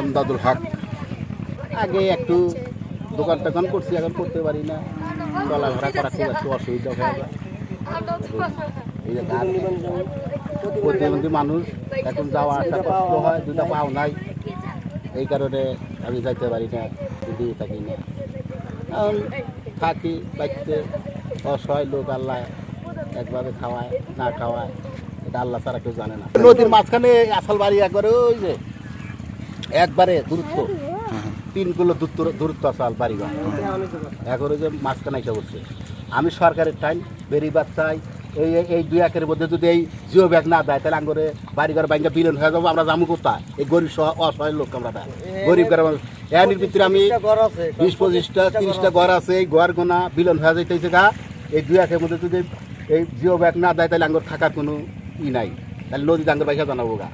এমদাদুল হক। আগে একটু দোকান টোকান করছি, এখন করতে পারি না। চলাফেরা করা খুব একটু অসুবিধা হয়ে যায় প্রতিবন্ধী মানুষ এখন যাওয়া আসা কষ্ট হয় দুটা পাও নাই। এই কারণে আমি যাইতে পারি না দিয়ে থাকি না। এখন থাকি, বাড়িতে অসহায় লোক আল্লাহ একভাবে খাওয়ায়, না খাওয়ায়, এটা আল্লাহ ছাড়া কেউ জানে না। নদীর মাঝখানে আসল বাড়ি একবারে ওই যে, একবারে দূরত্ব। তিন কিলো দূরত্ব দূরত্ব আসল বাড়ি এখন ওই যে মাঝখানে এসে বলছে আমি সরকারের টাইম বেরিবার চাই এই এই- দুই একের মধ্যে যদি এই জিও ব্যাগ না দেয় তাহলে আঙ্গরে বাড়িঘর ব্যাংকে বিলন হয়ে যাব আমরা জামু কোথায়? এই গরিব সহ- অসহায় লোক আমরা দেয় গরিব ঘর এর ভিতরে আমি বিশ পঁচিশটা তিরিশটা ঘর আছে এই ঘর গোনা বিলন হয়ে যাইতেছে গা। এই দুই একের মধ্যে যদি এই জিও ব্যাগ না দেয় তাহলে আঙ্গুর থাকার কোনো ই নাই। তাহলে নদী আঙ্গুর বাইসা জানাব গা।